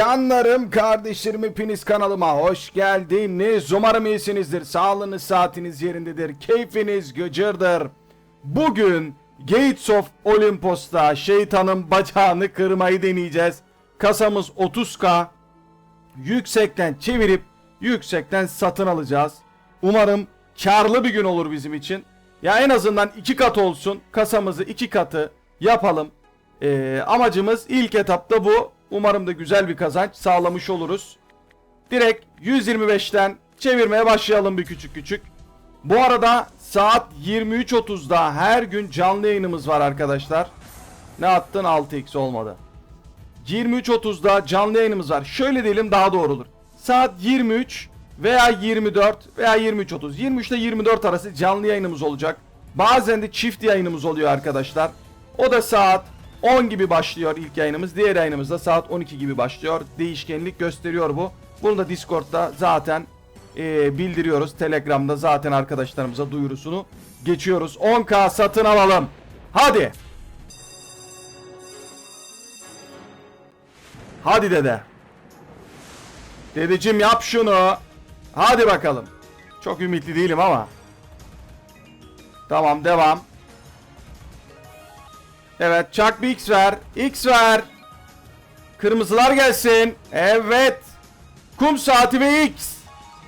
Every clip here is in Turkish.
Canlarım, kardeşlerim hepiniz kanalıma hoş geldiniz. Umarım iyisinizdir. Sağlığınız, saatiniz yerindedir. Keyfiniz gıcırdır. Bugün Gates of Olympus'ta şeytanın bacağını kırmayı deneyeceğiz. Kasamız 30k. Yüksekten çevirip yüksekten satın alacağız. Umarım karlı bir gün olur bizim için. Ya en azından iki kat olsun. Kasamızı iki katı yapalım. Ee, amacımız ilk etapta bu. Umarım da güzel bir kazanç sağlamış oluruz. Direkt 125'ten çevirmeye başlayalım bir küçük küçük. Bu arada saat 23.30'da her gün canlı yayınımız var arkadaşlar. Ne attın 6x olmadı. 23.30'da canlı yayınımız var. Şöyle diyelim daha doğru olur. Saat 23 veya 24 veya 23.30. 23 ile 24 arası canlı yayınımız olacak. Bazen de çift yayınımız oluyor arkadaşlar. O da saat 10 gibi başlıyor ilk yayınımız. Diğer yayınımız da saat 12 gibi başlıyor. Değişkenlik gösteriyor bu. Bunu da Discord'da zaten e, bildiriyoruz. Telegram'da zaten arkadaşlarımıza duyurusunu geçiyoruz. 10k satın alalım. Hadi. Hadi dede. Dedeciğim yap şunu. Hadi bakalım. Çok ümitli değilim ama. Tamam devam. Evet çak bir X ver. X ver. Kırmızılar gelsin. Evet. Kum saati ve X.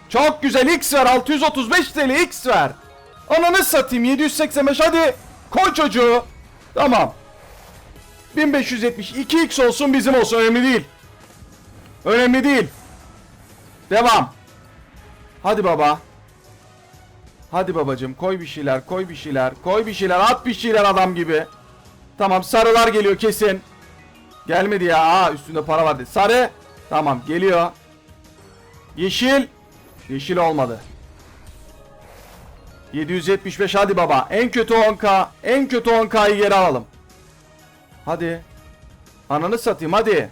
Çok güzel X ver. 635 TL X ver. Ananı satayım 785 hadi. Koy çocuğu. Tamam. 1570 2x olsun bizim olsun önemli değil. Önemli değil. Devam. Hadi baba. Hadi babacım koy bir şeyler koy bir şeyler koy bir şeyler at bir şeyler adam gibi. Tamam sarılar geliyor kesin. Gelmedi ya. Aa üstünde para vardı. Sarı. Tamam geliyor. Yeşil. Yeşil olmadı. 775 hadi baba. En kötü 10k. En kötü 10k'yı geri alalım. Hadi. Ananı satayım hadi.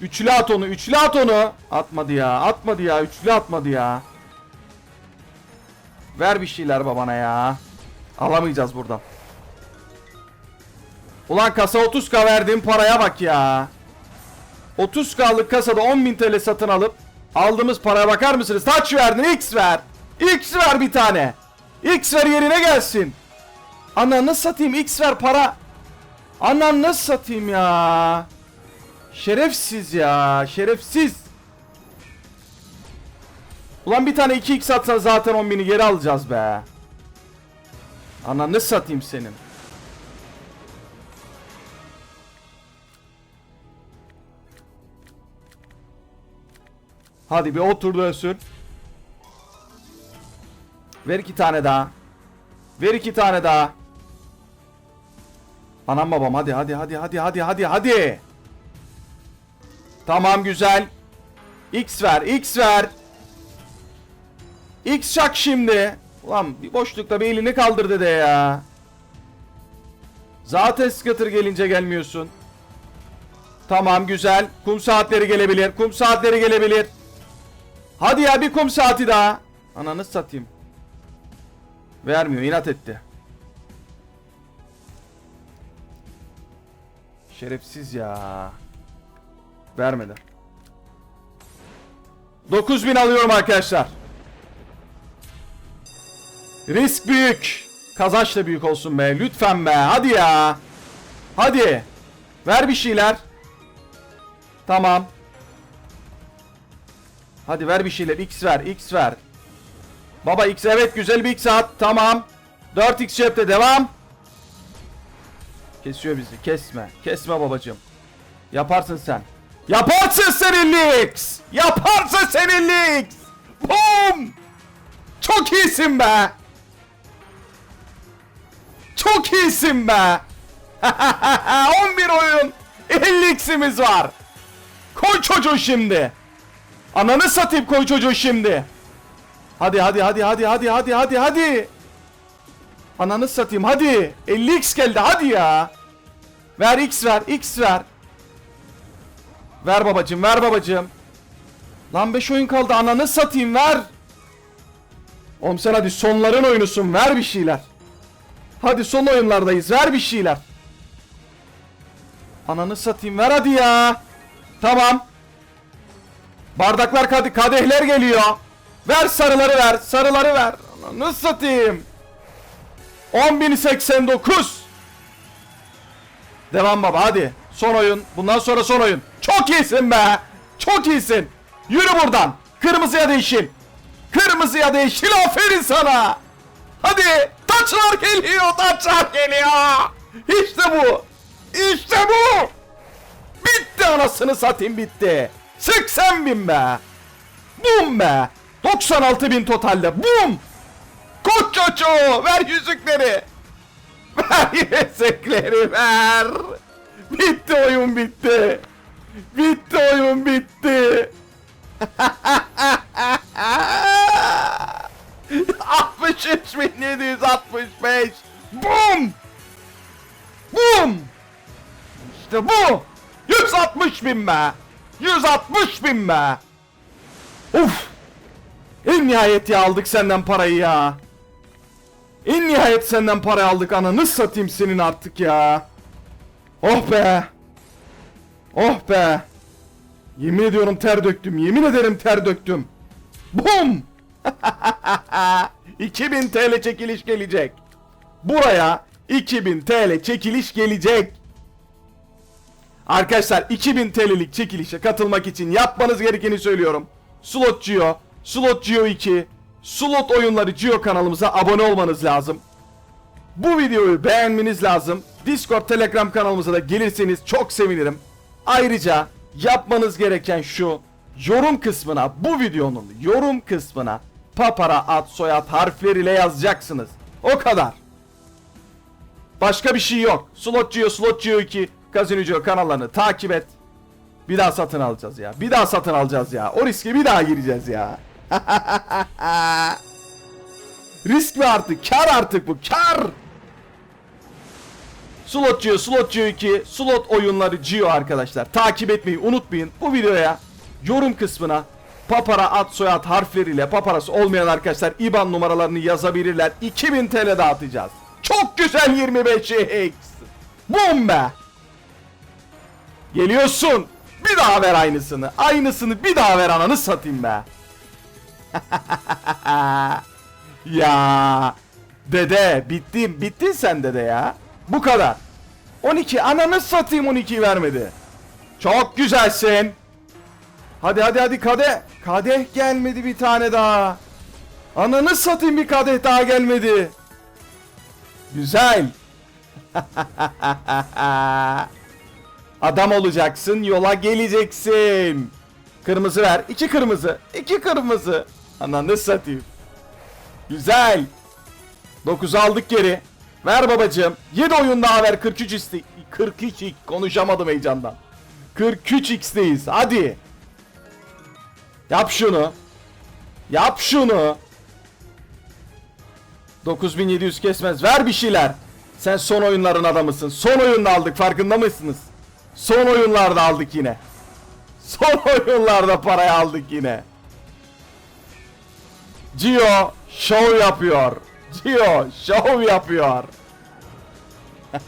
Üçlü at onu. Üçlü at onu. Atmadı ya. Atmadı ya. Üçlü atmadı ya. Ver bir şeyler babana ya. Alamayacağız buradan. Ulan kasa 30k verdiğim paraya bak ya. 30k'lık kasada 10.000 TL satın alıp aldığımız paraya bakar mısınız? Taç verdin X ver. X ver bir tane. X ver yerine gelsin. Ananı satayım X ver para. Ananı satayım ya. Şerefsiz ya. Şerefsiz. Ulan bir tane 2x atsa zaten 10.000'i geri alacağız be. Ananı satayım senin. Hadi bir otur dönsün. Ver iki tane daha. Ver iki tane daha. Anam babam hadi hadi hadi hadi hadi hadi hadi. Tamam güzel. X ver X ver. X çak şimdi. Ulan bir boşlukta bir elini kaldır dede ya. Zaten scatter gelince gelmiyorsun. Tamam güzel. Kum saatleri gelebilir. Kum saatleri gelebilir. Hadi ya bir kum saati daha. Ananı satayım. Vermiyor inat etti. Şerefsiz ya. Vermedi. 9000 alıyorum arkadaşlar. Risk büyük. Kazanç da büyük olsun be. Lütfen be. Hadi ya. Hadi. Ver bir şeyler. Tamam. Hadi ver bir şeyler. X ver. X ver. Baba X evet güzel bir X at. Tamam. 4X cepte devam. Kesiyor bizi. Kesme. Kesme babacığım. Yaparsın sen. Yaparsın senin X. Yaparsın senin X. Boom. Çok iyisin be. Çok iyisin be. 11 oyun. 50 X'imiz var. Koy çocuğu şimdi. Ananı satayım koy çocuğu şimdi. Hadi hadi hadi hadi hadi hadi hadi hadi. Ananı satayım hadi. 50x geldi hadi ya. Ver x ver x ver. Ver babacım ver babacım. Lan 5 oyun kaldı ananı satayım ver. Oğlum sen hadi sonların oyunusun ver bir şeyler. Hadi son oyunlardayız ver bir şeyler. Ananı satayım ver hadi ya. Tamam. Bardaklar kade kadehler geliyor. Ver sarıları ver. Sarıları ver. Ananı satayım. 10.089. Devam baba hadi. Son oyun. Bundan sonra son oyun. Çok iyisin be. Çok iyisin. Yürü buradan. Kırmızıya yeşil. Kırmızıya yeşil. Aferin sana. Hadi. Taçlar geliyor. Taçlar geliyor. İşte bu. İşte bu. Bitti anasını satayım bitti. 80 bin be. Bum be. 96 bin totalde. Bum. Koç çocuğu. Ver yüzükleri. Ver yüzükleri ver. Bitti oyun bitti. Bitti oyun bitti. 63.765 Bum! Bum! İşte bu! 160 bin be! 160 bin be! Uf! En nihayet ya aldık senden parayı ya. En nihayet senden para aldık ananı satayım senin artık ya. Oh be. Oh be. Yemin ediyorum ter döktüm. Yemin ederim ter döktüm. Bum. 2000 TL çekiliş gelecek. Buraya 2000 TL çekiliş gelecek. Arkadaşlar 2000 TL'lik çekilişe katılmak için yapmanız gerekeni söylüyorum. Slot Geo, Slot Geo 2, Slot Oyunları Geo kanalımıza abone olmanız lazım. Bu videoyu beğenmeniz lazım. Discord, Telegram kanalımıza da gelirseniz çok sevinirim. Ayrıca yapmanız gereken şu yorum kısmına bu videonun yorum kısmına papara ad soyad harfleriyle yazacaksınız. O kadar. Başka bir şey yok. Slotgeo, Slotgeo 2, Casinocio kanallarını takip et. Bir daha satın alacağız ya. Bir daha satın alacağız ya. O riske bir daha gireceğiz ya. Risk mi artık? Kar artık bu. Kar. Slot Geo, Slot Geo 2, Slot oyunları Geo arkadaşlar. Takip etmeyi unutmayın. Bu videoya yorum kısmına papara ad soyad harfleriyle paparası olmayan arkadaşlar IBAN numaralarını yazabilirler. 2000 TL dağıtacağız. Çok güzel 25x. Bum be. Geliyorsun. Bir daha ver aynısını. Aynısını bir daha ver ananı satayım be. ya. Dede bittin. Bittin sen dede ya. Bu kadar. 12 ananı satayım 12'yi vermedi. Çok güzelsin. Hadi hadi hadi kadeh. Kadeh gelmedi bir tane daha. Ananı satayım bir kadeh daha gelmedi. Güzel. Adam olacaksın, yola geleceksin. Kırmızı ver. iki kırmızı. iki kırmızı. Ananı satayım. Güzel. 9 aldık geri. Ver babacığım. 7 oyun daha ver. 43 isti. 43 x konuşamadım heyecandan. 43 x'teyiz. Hadi. Yap şunu. Yap şunu. 9700 kesmez. Ver bir şeyler. Sen son oyunların adamısın. Son oyunda aldık farkında mısınız? Son oyunlarda aldık yine. Son oyunlarda parayı aldık yine. Gio show yapıyor. Gio show yapıyor.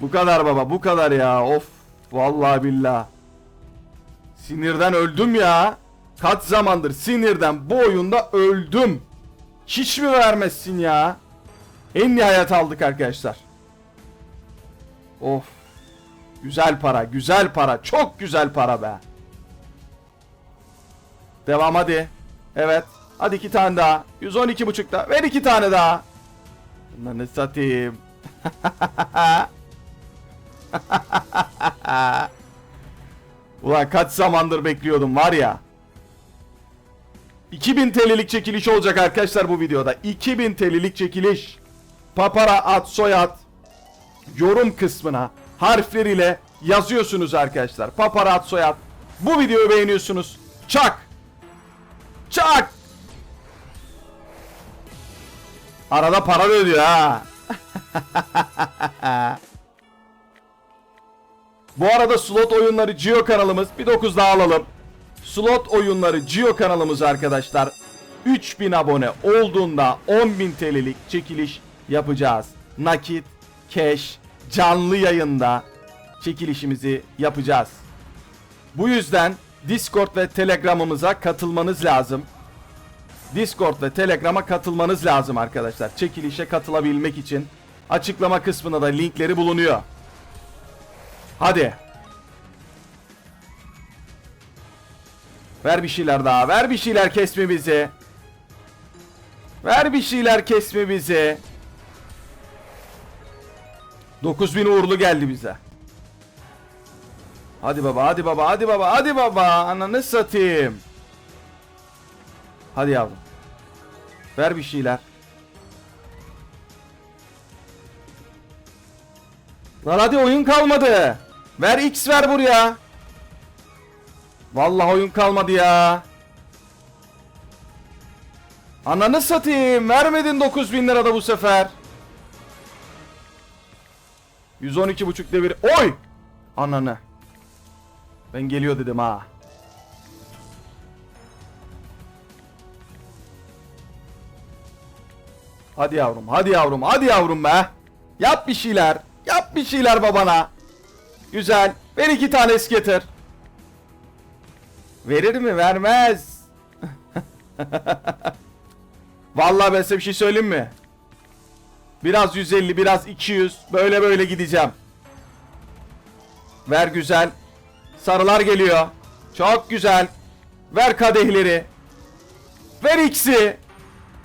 bu kadar baba bu kadar ya of vallahi billah. Sinirden öldüm ya. Kaç zamandır sinirden bu oyunda öldüm. Hiç mi vermezsin ya? En nihayet aldık arkadaşlar. Of. Güzel para, güzel para, çok güzel para be. Devam hadi. Evet. Hadi iki tane daha. 112 buçukta. Ver iki tane daha. Bunları satayım. Ulan kaç zamandır bekliyordum var ya. 2000 TL'lik çekiliş olacak arkadaşlar bu videoda. 2000 TL'lik çekiliş. Papara ad soyad yorum kısmına harfleriyle yazıyorsunuz arkadaşlar. Papara ad soyad. Bu videoyu beğeniyorsunuz. Çak. Çak. Arada para da ödüyor ha. Bu arada slot oyunları Geo kanalımız bir 9 daha alalım. Slot oyunları Geo kanalımız arkadaşlar 3000 abone olduğunda 10.000 TL'lik çekiliş yapacağız. Nakit cash canlı yayında çekilişimizi yapacağız. Bu yüzden Discord ve Telegram'ımıza katılmanız lazım. Discord ve Telegram'a katılmanız lazım arkadaşlar. Çekilişe katılabilmek için açıklama kısmında da linkleri bulunuyor. Hadi. Ver bir şeyler daha. Ver bir şeyler kesme bizi. Ver bir şeyler kesme bizi. 9000 uğurlu geldi bize. Hadi baba, hadi baba, hadi baba, hadi baba. Ananı satayım. Hadi yavrum. Ver bir şeyler. Lan hadi oyun kalmadı. Ver X ver buraya. Vallahi oyun kalmadı ya. Ananı satayım. Vermedin 9000 lira da bu sefer. 112.5 devir. Oy! Ananı. Ben geliyor dedim ha. Hadi yavrum, hadi yavrum, hadi yavrum be. Yap bir şeyler. Yap bir şeyler babana. Güzel. Ver iki tane getir. Verir mi? Vermez. Vallahi ben size bir şey söyleyeyim mi? Biraz 150, biraz 200. Böyle böyle gideceğim. Ver güzel. Sarılar geliyor. Çok güzel. Ver kadehleri. Ver X'i.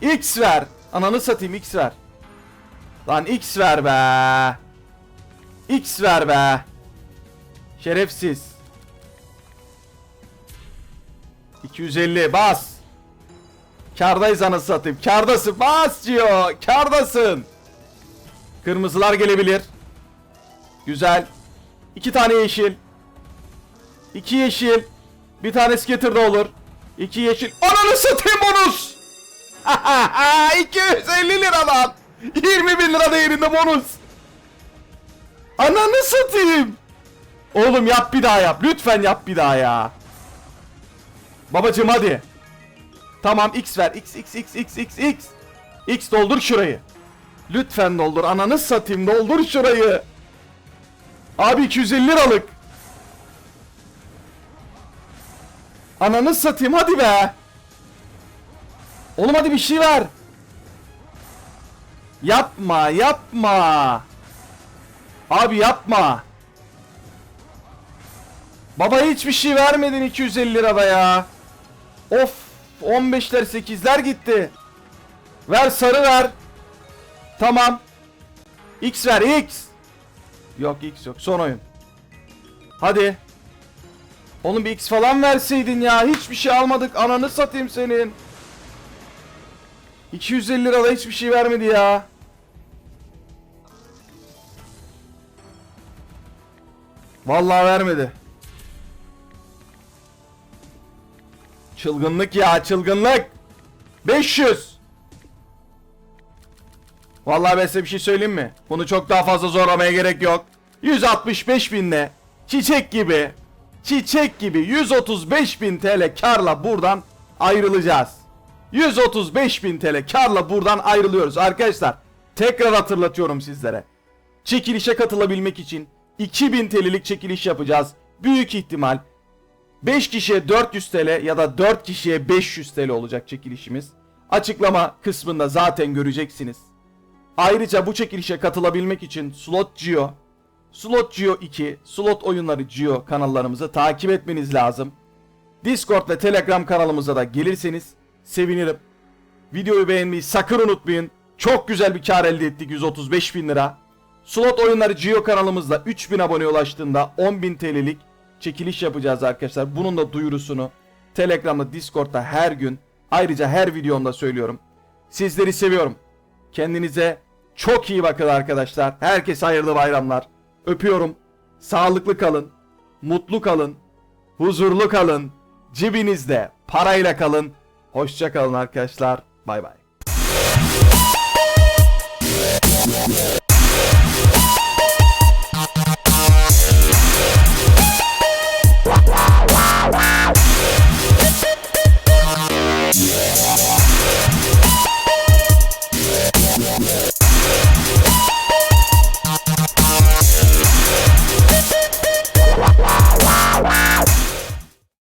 X ver. Ananı satayım X ver. Lan X ver be. X ver be. Şerefsiz. 250 bas. Kardayız anasını satayım. Kardasın. Bas diyor. Kardasın. Kırmızılar gelebilir. Güzel. İki tane yeşil. İki yeşil. Bir tane skater de olur. İki yeşil. Ananı satayım bonus. 250 liradan. 20 bin lira değerinde bonus. Ananı satayım. Oğlum yap bir daha yap. Lütfen yap bir daha ya. Babacım hadi. Tamam X ver. X X X X X X. X doldur şurayı. Lütfen doldur. Ananı satayım doldur şurayı. Abi 250 liralık. Ananı satayım hadi be. Oğlum hadi bir şey ver. Yapma yapma. Abi yapma. Baba hiçbir şey vermedin 250 lirada ya. Of 15'ler 8'ler gitti. Ver sarı ver. Tamam. X ver X. Yok X yok son oyun. Hadi. Oğlum bir X falan verseydin ya. Hiçbir şey almadık. Ananı satayım senin. 250 lirada hiçbir şey vermedi ya. Vallahi vermedi. Çılgınlık ya çılgınlık. 500. Vallahi ben size bir şey söyleyeyim mi? Bunu çok daha fazla zorlamaya gerek yok. 165 binle çiçek gibi çiçek gibi 135 bin TL karla buradan ayrılacağız. 135 bin TL karla buradan ayrılıyoruz arkadaşlar. Tekrar hatırlatıyorum sizlere. Çekilişe katılabilmek için 2000 TL'lik çekiliş yapacağız. Büyük ihtimal 5 kişiye 400 TL ya da 4 kişiye 500 TL olacak çekilişimiz. Açıklama kısmında zaten göreceksiniz. Ayrıca bu çekilişe katılabilmek için Slot Geo, Slot Geo 2, Slot Oyunları Geo kanallarımızı takip etmeniz lazım. Discord ve Telegram kanalımıza da gelirseniz sevinirim. Videoyu beğenmeyi sakın unutmayın. Çok güzel bir kar elde ettik 135 bin lira. Slot Oyunları Geo kanalımızda 3000 abone ulaştığında 10.000 TL'lik çekiliş yapacağız arkadaşlar. Bunun da duyurusunu Telegram'da, Discord'da her gün ayrıca her videomda söylüyorum. Sizleri seviyorum. Kendinize çok iyi bakın arkadaşlar. Herkese hayırlı bayramlar. Öpüyorum. Sağlıklı kalın. Mutlu kalın. Huzurlu kalın. Cibinizde parayla kalın. Hoşça kalın arkadaşlar. Bay bay.